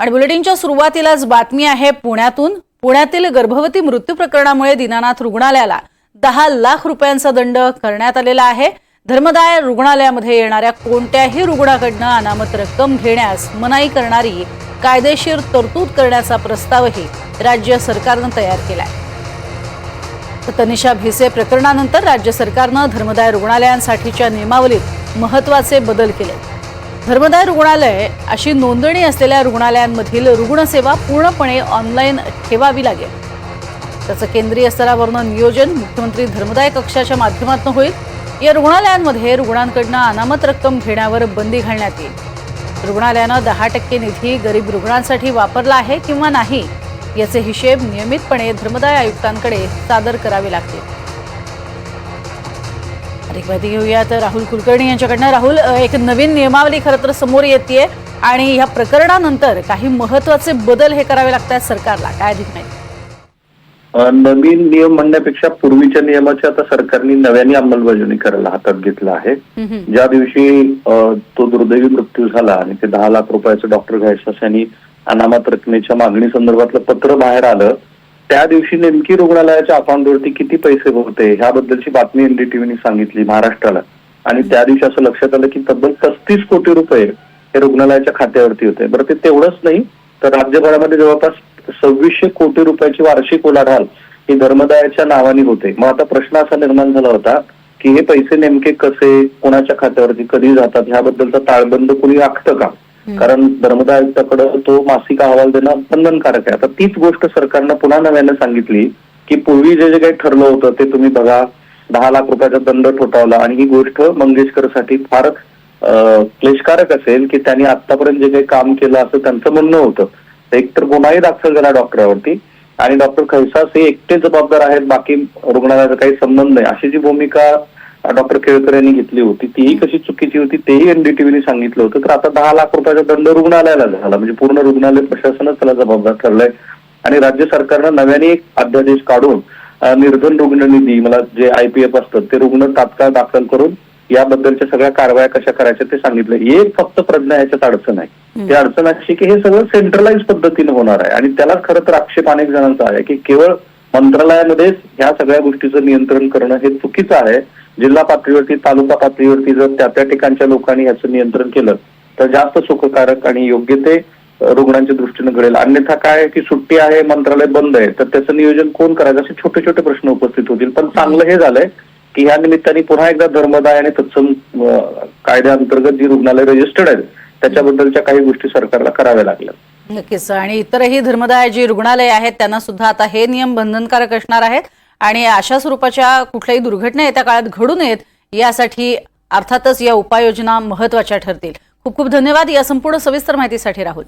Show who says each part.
Speaker 1: आणि बुलेटिनच्या सुरुवातीलाच बातमी आहे पुण्यातून पुण्यातील गर्भवती मृत्यू प्रकरणामुळे दीनानाथ रुग्णालयाला दहा लाख रुपयांचा दंड करण्यात आलेला आहे. धर्मदाय रुग्णालयामध्ये येणाऱ्या कोणत्याही रुग्णाकडनं अनामत रक्कम घेण्यास मनाई करणारी कायदेशीर तरतूद करण्याचा प्रस्तावही राज्य सरकारनं तयार केलाय. तर तनिषा भिसे प्रकरणानंतर राज्य सरकारनं धर्मदाय रुग्णालयांसाठीच्या नियमावलीत महत्त्वाचे बदल केले. धर्मदाय रुग्णालय अशी नोंदणी असलेल्या रुग्णालयांमधील रुग्णसेवा पूर्णपणे ऑनलाईन ठेवावी लागेल. त्याचं केंद्रीय स्तरावरनं नियोजन मुख्यमंत्री धर्मदाय कक्षाच्या माध्यमातून होईल. या रुग्णालयांमध्ये रुग्णांकडनं अनामत रक्कम घेण्यावर बंदी घालण्यात येईल. रुग्णालयानं दहा टक्के निधी गरीब रुग्णांसाठी वापरला आहे किंवा नाही याचे हिशेब नियमितपणे धर्मदाय आयुक्तांकडे सादर करावे लागतील. अधिक माहिती घेऊयात. राहुल कुलकर्णी यांच्याकडनं. राहुल एक नवीन नियमावली खरं तर समोर येते आणि ह्या प्रकरणानंतर काही महत्त्वाचे बदल हे करावे लागतात सरकारला. काय अधिक माहिती?
Speaker 2: नवीन नियम म्हणण्यापेक्षा पूर्वीच्या नियमाची आता सरकारने नव्याने अंमलबजावणी करायला हातात घेतलं आहे. ज्या दिवशी तो दुर्दैवी मृत्यू झाला आणि ते दहा लाख रुपयाचं डॉक्टर घायसास यांनी अनामत रकमेच्या मागणी संदर्भातलं पत्र बाहेर आलं त्या दिवशी नेमकी रुग्णालयाच्या अकाउंटवरती किती पैसे होते ह्याबद्दलची बातमी एनडीटीव्हीने सांगितली महाराष्ट्राला. आणि त्या दिवशी असं लक्षात आलं की तब्बल पस्तीस कोटी रुपये हे रुग्णालयाच्या खात्यावरती होते. बरं ते तेवढंच नाही तर राज्यभरामध्ये जवळपास सव्वीसशे कोटी रुपयाची वार्षिक उलाढाल ही धर्मदायाच्या नावाने होते. मग आता प्रश्न असा निर्माण झाला होता की हे पैसे नेमके कसे कोणाच्या खात्यावरती कधी जातात ह्याबद्दलचा ताळबंद कुणी आखतं का? कारण धर्मदा आयुक्ताकडे तो मासिक अहवाल देणं बंधनकारक आहे. आता तीच गोष्ट सरकारनं पुन्हा नव्यानं सांगितली की पूर्वी जे जे काही ठरलं होतं ते तुम्ही बघा. दहा लाख रुपयाचा दंड ठोठावला आणि ही गोष्ट मंगेशकरसाठी फार क्लेशकारक असेल की त्यांनी आतापर्यंत जे काही काम केलं असं त्यांचं म्हणणं होतं. तर एकतर गुन्हाही दाखल झाला डॉक्टरावरती आणि डॉक्टर खैसास हे एकटे जबाबदार आहेत बाकी रुग्णालयाचा काही संबंध नाही. अशी जी भूमिका डॉक्टर केळकर यांनी घेतली होती. तीही कशी चुकीची होती तेही एनडीटीव्हीने सांगितलं होतं. तर आता दहा लाख रुपयाचा दंड रुग्णालयाला झाला. म्हणजे पूर्ण रुग्णालय प्रशासनच त्याला जबाबदार ठरलंय. आणि राज्य सरकारनं नव्याने एक अध्यादेश काढून निर्धन रुग्ण निधी मला जे आयपीएफ असतात ते रुग्ण तात्काळ दाखल करून याबद्दलच्या सगळ्या कारवाया कशा करायच्या ते सांगितलं. एक फक्त प्रज्ञा याच्यात अडचण आहे. ती अडचण अशी की हे सगळं सेंट्रलाइज पद्धतीने होणार आहे. आणि त्यालाच खरं तर आक्षेप अनेक जणांचा आहे की केवळ मंत्रालयामध्येच ह्या सगळ्या गोष्टीचं नियंत्रण करणं हे चुकीचं आहे. जिल्हा पातळीवरती तालुका पातळीवरती जर त्या त्या ठिकाणच्या लोकांनी याचं नियंत्रण केलं तर जास्त सुखकारक आणि योग्य ते रुग्णांच्या दृष्टीने घडेल. अन्यथा काय आहे की सुट्टी आहे मंत्रालय बंद आहे तर त्याचं नियोजन कोण करायचं? असे छोटे छोटे प्रश्न उपस्थित होतील. पण चांगलं हे झालंय की ह्या निमित्ताने पुन्हा एकदा धर्मदाय आणि तत्सम कायद्याअंतर्गत जी रुग्णालय रजिस्टर्ड आहेत त्याच्याबद्दलच्या काही गोष्टी सरकारला कराव्या लागल्या.
Speaker 1: नक्कीच. आणि इतरही धर्मदाय जी रुग्णालय आहेत त्यांना सुद्धा आता हे नियम बंधनकारक असणार आहेत. आणि अशा स्वरूपाच्या कुठल्याही दुर्घटना येत्या काळात घडू नयेत यासाठी अर्थातच या उपाययोजना महत्त्वाच्या ठरतील. खूप खूप धन्यवाद या संपूर्ण सविस्तर माहितीसाठी राहुल.